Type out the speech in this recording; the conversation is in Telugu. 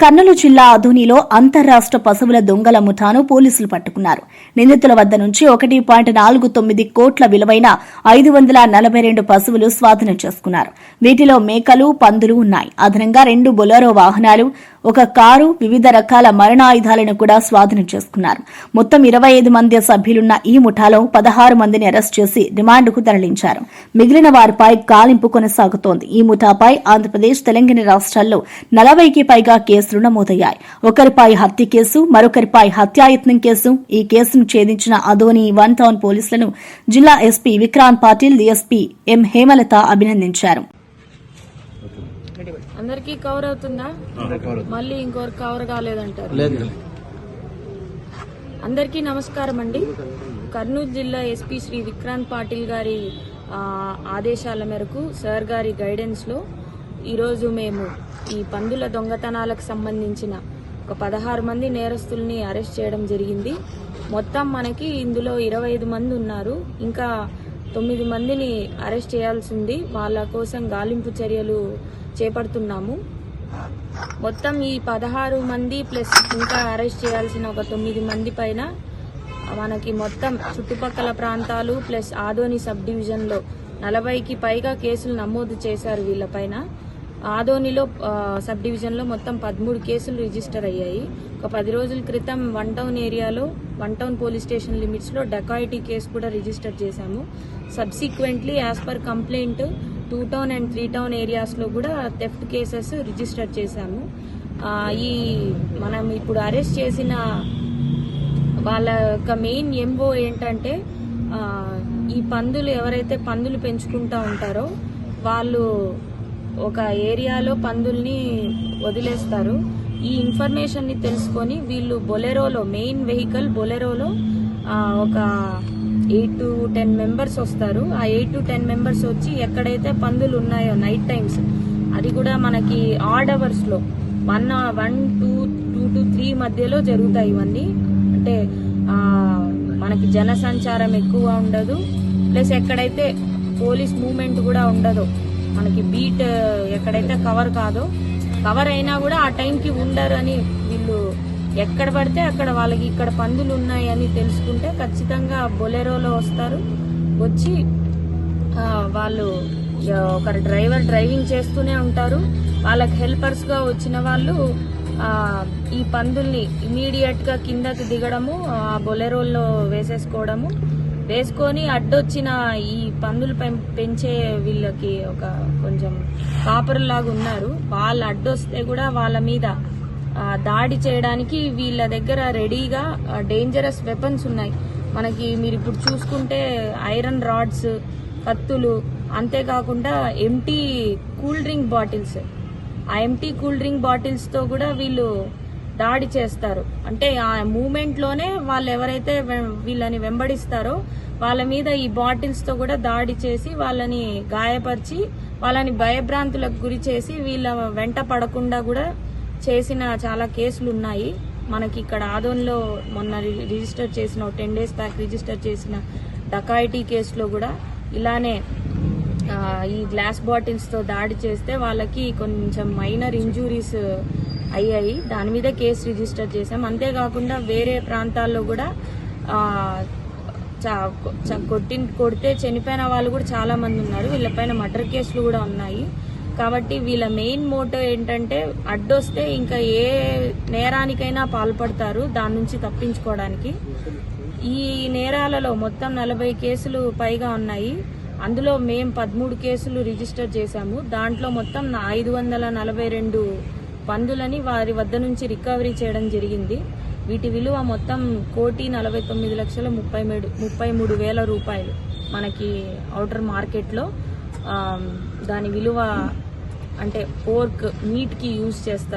కర్నూలు జిల్లా అధునిలో అంతర్రాష్ట్ర పశువుల దొంగల ముఠాను పోలీసులు పట్టుకున్నారు. నిందితుల వద్ద నుంచి ఒకటి పాయింట్ నాలుగు తొమ్మిది కోట్ల విలువైన ఐదు వందల నలభై రెండు పశువులు స్వాధీనం చేసుకున్నారు. వీటిలో మేకలు పందులు ఉన్నాయి. అదనంగా రెండు బొలెరో వాహనాలు ఒక కారు వివిధ రకాల మరణాయుధాలను కూడా స్వాధీనం చేసుకున్నారు. మొత్తం ఇరవై ఐదు మంది సభ్యులున్న ఈ ముఠాలో పదహారు మందిని అరెస్ట్ చేసి రిమాండ్కు తరలించారు. మిగిలిన వారిపై గాలింపు కొనసాగుతోంది. ఈ ముఠాపై ఆంధ్రప్రదేశ్ తెలంగాణ రాష్ట్రాల్లో నలభైకి పైగా కేసులు నమోదయ్యాయి. ఒకరిపై హత్య కేసు మరొకరిపై హత్యాయత్నం కేసు. ఈ కేసును ఛేదించిన అదోని వన్ టౌన్ పోలీసులను జిల్లా SP Vikrant Patil DSP M Hemalatha అభినందించారు. అందరికీ కవర్ అవుతుందా? మళ్ళీ ఇంకొకరు కవర్ కాలేదంటారు. లేదు. అందరికీ నమస్కారం అండి. కర్నూలు జిల్లా ఎస్పీ శ్రీ విక్రాంత్ పాటిల్ గారి ఆదేశాల మేరకు సార్ గారి గైడెన్స్లో ఈరోజు మేము ఈ పందుల దొంగతనాలకు సంబంధించిన ఒక పదహారు మంది నేరస్తుల్ని అరెస్ట్ చేయడం జరిగింది. మొత్తం మనకి ఇందులో ఇరవై ఐదు మంది ఉన్నారు. ఇంకా తొమ్మిది మందిని అరెస్ట్ చేయాల్సి ఉంది వాళ్ళ కోసం గాలింపు చర్యలు చేపడుతున్నాము. మొత్తం ఈ పదహారు మంది ప్లస్ ఇంకా అరెస్ట్ చేయాల్సిన ఒక తొమ్మిది మంది పైన మనకి మొత్తం చుట్టుపక్కల ప్రాంతాలు ప్లస్ ఆదోని సబ్ డివిజన్లో నలభైకి పైగా కేసులు నమోదు చేశారు వీళ్ళపైన ఆదోనిలో సబ్ డివిజన్లో మొత్తం పదమూడు కేసులు రిజిస్టర్ అయ్యాయి. ఒక పది రోజుల క్రితం వన్ టౌన్ ఏరియాలో వన్ టౌన్ పోలీస్ స్టేషన్ లిమిట్స్లో డకాయిటీ కేసు కూడా రిజిస్టర్ చేశాము. Subsequently as per complaint two town and three town ఏరియాస్లో కూడా థెఫ్ట్ కేసెస్ రిజిస్టర్ చేశాము. ఈ మనం ఇప్పుడు అరెస్ట్ చేసిన వాళ్ళ యొక్క మెయిన్ ఎంబో ఏంటంటే ఈ పందులు ఎవరైతే పందులు పెంచుకుంటా ఉంటారో వాళ్ళు ఒక ఏరియాలో పందుల్ని వదిలేస్తారు. ఈ ఇన్ఫర్మేషన్ని తెలుసుకొని వీళ్ళు బొలెరోలో మెయిన్ వెహికల్ బొలెరోలో ఒక ఎయిట్ టు టెన్ మెంబర్స్ వస్తారు. ఆ ఎయిట్ టు టెన్ మెంబర్స్ వచ్చి ఎక్కడైతే పందులు ఉన్నాయో నైట్ టైమ్స్ అది కూడా మనకి ఆడ్ అవర్స్లో one one two two to three మధ్యలో జరుగుతాయి ఇవన్నీ. అంటే మనకి జన సంచారం ఎక్కువ ఉండదు. ప్లస్ ఎక్కడైతే పోలీస్ మూమెంట్ కూడా ఉండదు. మనకి బీట్ ఎక్కడైతే కవర్ కాదో కవర్ అయినా కూడా ఆ టైంకి ఉండరు అని వీళ్ళు ఎక్కడ పడితే అక్కడ వాళ్ళకి ఇక్కడ పందులు ఉన్నాయని తెలుసుకుంటే ఖచ్చితంగా బొలెరోలో వస్తారు. వచ్చి వాళ్ళు ఒక డ్రైవర్ డ్రైవింగ్ చేస్తూనే ఉంటారు. వాళ్ళకి హెల్పర్స్గా వచ్చిన వాళ్ళు ఈ పందుల్ని ఇమీడియట్గా కిందకి దిగడము ఆ బొలెరోల్లో వేసేసుకోవడము. వేసుకొని అడ్డొచ్చిన ఈ పందులు పెం- పెంచే వీళ్ళకి ఒక కొంచెం కాపరులాగా ఉన్నారు. వాళ్ళు అడ్డొస్తే కూడా వాళ్ళ మీద దాడి చేయడానికి వీళ్ళ దగ్గర రెడీగా డేంజరస్ వెపన్స్ ఉన్నాయి. మనకి మీరు ఇప్పుడు చూసుకుంటే ఐరన్ రాడ్స్ కత్తులు అంతేకాకుండా ఎంటీ కూల్ డ్రింక్ బాటిల్స్. ఆ ఎంటీ కూల్ డ్రింక్ బాటిల్స్తో కూడా వీళ్ళు దాడి చేస్తారు. అంటే ఆ మూమెంట్లోనే వాళ్ళు ఎవరైతే వీళ్ళని వెంబడిస్తారో వాళ్ళ మీద ఈ బాటిల్స్తో కూడా దాడి చేసి వాళ్ళని గాయపరిచి వాళ్ళని భయభ్రాంతులకు గురి చేసి వీళ్ళ వెంట పడకుండా కూడా చేసిన చాలా కేసులు ఉన్నాయి మనకి ఇక్కడ ఆదోన్లో మొన్న రి- రిజిస్టర్ చేసిన టెన్ డేస్ బ్యాక్ రిజిస్టర్ చేసిన డకాయిటీ కేసులో కూడా ఇలానే ఈ గ్లాస్ బాటిల్స్తో దాడి చేస్తే వాళ్ళకి కొంచెం మైనర్ ఇంజూరీస్ అయ్యాయి. దాని మీద కేసు రిజిస్టర్ చేశాం. అంతేకాకుండా వేరే ప్రాంతాల్లో కూడా చా- చ- కొట్టి కొడితే చనిపోయిన వాళ్ళు కూడా చాలామంది ఉన్నారు. వీళ్ళపైన మర్డర్ కేసులు కూడా ఉన్నాయి. కాబట్టి వీళ్ళ మెయిన్ మోటో ఏంటంటే అడ్డొస్తే ఇంకా ఏ నేరానికైనా పాల్పడతారు దాని నుంచి తప్పించుకోవడానికి. ఈ నేరాలలో మొత్తం నలభై కేసులు పైగా ఉన్నాయి. అందులో మేము పదమూడు కేసులు రిజిస్టర్ చేశాము. దాంట్లో మొత్తం ఐదు వందల నలభై రెండు పందులని వారి వద్ద నుంచి రికవరీ చేయడం జరిగింది. వీటి విలువ మొత్తం కోటి నలభై తొమ్మిది లక్షల ముప్పై మూడు ముప్పై మూడు వేల రూపాయలు మనకి అవుటర్ మార్కెట్లో. దాని విలువ అంటే పోర్క్ మీట్కి యూజ్ చేస్తారు